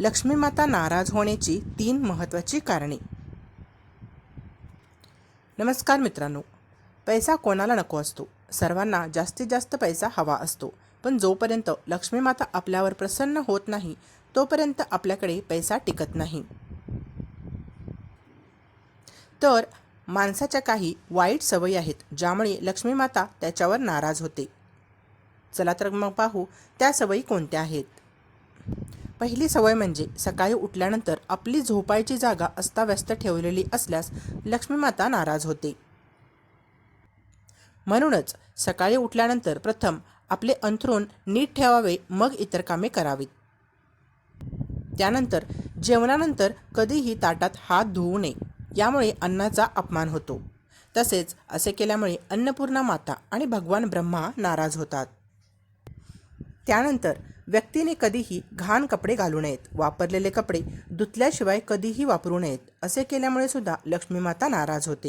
लक्ष्मीमाता नाराज होण्याची तीन महत्त्वाची कारणे. नमस्कार मित्रांनो पैसा कोणाला नको असतो? सर्वांना जास्तीत जास्त पैसा हवा असतो. पण जोपर्यंत लक्ष्मीमाता आपल्यावर प्रसन्न होत नाही तोपर्यंत आपल्याकडे पैसा टिकत नाही. तर माणसाच्या काही वाईट सवयी आहेत ज्यामुळे लक्ष्मीमाता त्याच्यावर नाराज होते. चला तर मग पाहू त्या सवयी कोणत्या आहेत. पहिली सवय म्हणजे सकाळी उठल्यानंतर आपली झोपायची जागा अस्ताव्यस्त ठेवलेली असल्यास लक्ष्मीमाता नाराज होते. म्हणूनच सकाळी उठल्यानंतर प्रथम आपले अंथरूण नीट ठेवावे मग इतर कामे करावीत. त्यानंतर जेवणानंतर कधीही ताटात हात धुवू नये यामुळे अन्नाचा अपमान होतो. तसेच असे केल्यामुळे अन्नपूर्णा माता आणि भगवान ब्रह्मा नाराज होतात. त्यानंतर व्यक्तीने कधीही घाण कपडे घालू नयेत. वापरलेले कपडे धुतल्याशिवाय कधीही वापरू नयेत. असे केल्यामुळे सुद्धा लक्ष्मीमाता नाराज होते.